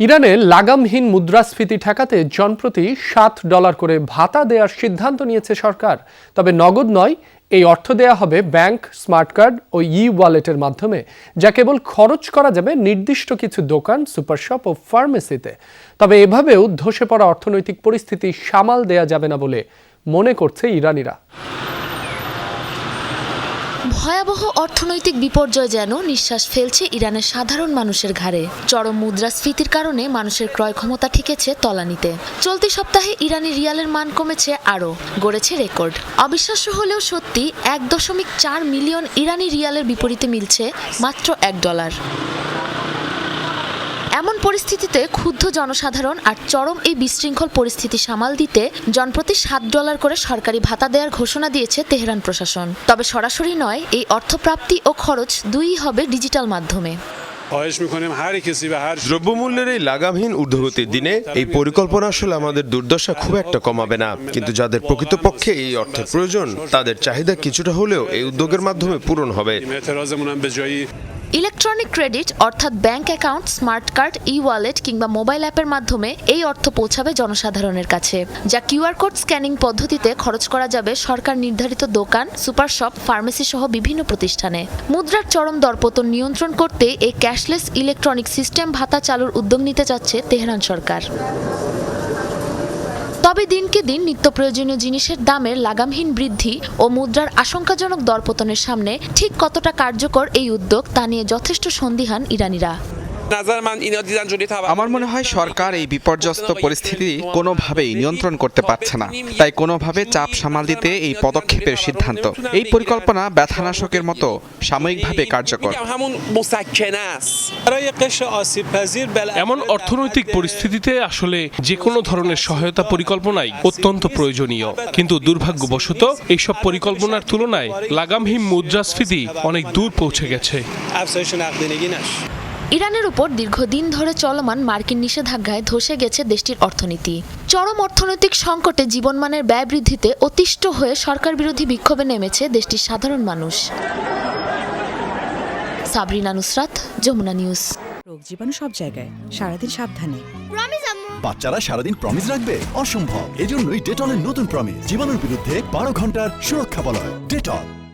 ইরানে লাগামহীন মুদ্রাস্ফীতি ঠেকাতে জনপ্রতি সাত ডলার করে ভাতা দেওয়ার সিদ্ধান্ত নিয়েছে সরকার। তবে নগদ নয়, এই অর্থ দেয়া হবে ব্যাংক, স্মার্ট কার্ড ও ই ওয়ালেটের মাধ্যমে, যা কেবল খরচ করা যাবে নির্দিষ্ট কিছু দোকান, সুপার শপ ও ফার্মেসিতে। তবে এভাবেও ধসে পড়া অর্থনৈতিক পরিস্থিতি সামাল দেয়া যাবে না বলে মনে করছে ইরানিরা। ভয়াবহ অর্থনৈতিক বিপর্যয় যেন নিঃশ্বাস ফেলছে ইরানের সাধারণ মানুষের ঘাড়ে। চরম মুদ্রাস্ফীতির কারণে মানুষের ক্রয় ক্ষমতা ঠিকেছে তলানিতে। চলতি সপ্তাহে ইরানি রিয়ালের মান কমেছে আরও, গড়েছে রেকর্ড। অবিশ্বাস্য হলেও সত্যি এক দশমিক চার মিলিয়ন ইরানি রিয়ালের বিপরীতে মিলছে মাত্র এক ডলার। এমন পরিস্থিতিতে ক্ষুব্ধ জনসাধারণ আর চরম এই বিশৃঙ্খল পরিস্থিতি সামাল দিতে জনপ্রতি সাত ডলার করে সরকারি ভাতা দেওয়ার ঘোষণা দিয়েছে তেহরান প্রশাসন। তবে সরাসরি নয়, এই অর্থপ্রাপ্তি ও খরচ দুই হবে ডিজিটাল মাধ্যমে। দ্রব্যমূল্যের এই লাগামহীন ঊর্ধ্বগতির দিনে এই পরিকল্পনা আসলে আমাদের দুর্দশা খুব একটা কমাবে না। কিন্তু যাদের প্রকৃতপক্ষে এই অর্থের প্রয়োজন, তাদের চাহিদা কিছুটা হলেও এই উদ্যোগের মাধ্যমে পূরণ হবে। ইলেকট্রনিক ক্রেডিট, অর্থাৎ bank account, smart card e wallet কিংবা মোবাইল অ্যাপের মাধ্যমে এই অর্থ পৌঁছাবে জনসাধারণের কাছে। যা কিউআর কোড স্ক্যানিং পদ্ধতিতে খরচ করা যাবে সরকার নির্ধারিত দোকান, সুপার শপ, ফার্মেসি সহ বিভিন্ন প্রতিষ্ঠানে। মুদ্রার চরম দরপতন নিয়ন্ত্রণ করতে এই ক্যাশলেস ইলেকট্রনিক সিস্টেম ভাতা চালুর উদ্যোগ নিতে যাচ্ছে তেহরান সরকার। তবে দিনকে দিন নিত্য প্রয়োজনীয় জিনিসের দামের লাগামহীন বৃদ্ধি ও মুদ্রার আশঙ্কাজনক দরপতনের সামনে ঠিক কতটা কার্যকর এই উদ্যোগ তা নিয়ে যথেষ্ট সন্দিহান ইরানিরা। আমার মনে হয় সরকার এই বিপর্যস্ত পরিস্থিতি কোনোভাবেই নিয়ন্ত্রণ করতে পারছে না। তাই কোনোভাবে চাপ সামাল দিতে এই পদক্ষেপের সিদ্ধান্ত। এই পরিকল্পনা ব্যথানাশকের মতো সাময়িকভাবে কার্যকর। এমন অর্থনৈতিক পরিস্থিতিতে আসলে যে কোনো ধরনের সহায়তা পরিকল্পনাই অত্যন্ত প্রয়োজনীয়। কিন্তু দুর্ভাগ্যবশত এইসব পরিকল্পনার তুলনায় লাগামহীন মুদ্রাস্ফীতি অনেক দূর পৌঁছে গেছে। ইরানের উপর দীর্ঘদিন ধরে চলমান মার্কিন নিষেধাজ্ঞায় ধসে গেছে দেশটির অর্থনীতি। চরম অর্থনৈতিক সংকটে জীবনমানের ব্যয় বৃদ্ধিতে অতিষ্ঠ হয়ে সরকার বিরোধী বিক্ষোভে নেমেছে দেশটির সাধারণ মানুষ। সাবরিনা নুসরাত যমুনা নিউজ। রোগ জীবাণু সব জায়গায় সারাদিন সাবধানে। বাচ্চারা সারাদিন প্রমিস রাখবে? অসম্ভব। এজন্যই ডেটলের নতুন প্রমিস জীবাণুর বিরুদ্ধে বারো ঘণ্টার সুরক্ষা বলয়। ডেটল